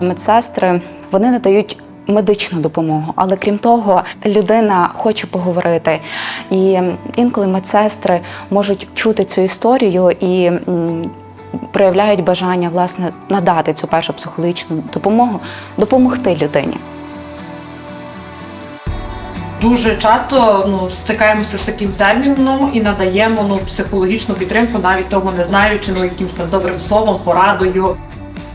Медсестри вони надають медичну допомогу, але крім того, людина хоче поговорити. І інколи медсестри можуть чути цю історію і проявляють бажання власне надати цю першу психологічну допомогу, допомогти людині. Дуже часто ну, стикаємося з таким терміном і надаємо ну, психологічну підтримку, навіть того не знаючи, ну якимось добрим словом, порадою.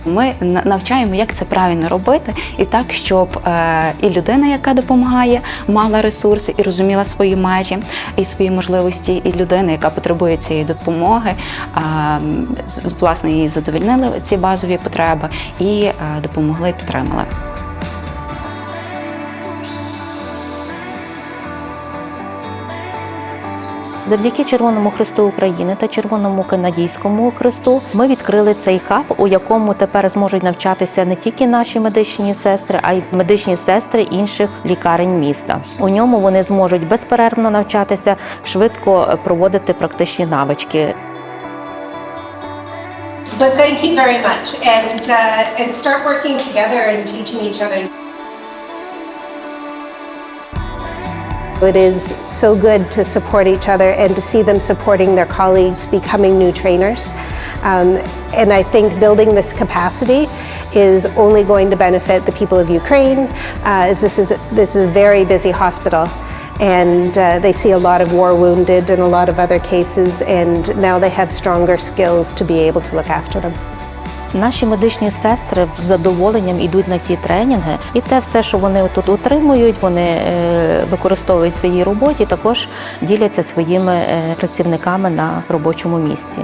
Ми навчаємо, як це правильно робити, і так, щоб е, і людина, яка допомагає, мала ресурси і розуміла свої межі і свої можливості, і людина, яка потребує цієї допомоги, власне, її задовільнили ці базові потреби і е, допомогли, підтримали. Завдяки Червоному Христу України та Червоному канадійському Христу ми відкрили цей хаб, у якому тепер зможуть навчатися не тільки наші медичні сестри, а й медичні сестри інших лікарень міста. У ньому вони зможуть безперервно навчатися, швидко проводити практичні навички. But thank you very much, and uh, and start working together and teaching each other. It is so good to support each other and to see them supporting their colleagues becoming new trainers. Um, and I think building this capacity is only going to benefit the people of Ukraine, uh, as this is, this is a very busy hospital. And uh, they see a lot of war wounded and a lot of other cases, and now they have stronger skills to be able to look after them. Наші медичні сестри з задоволенням йдуть на ті тренінги, і те все, що вони тут отримують, вони е, використовують в своїй роботі, також діляться своїми е, працівниками на робочому місці.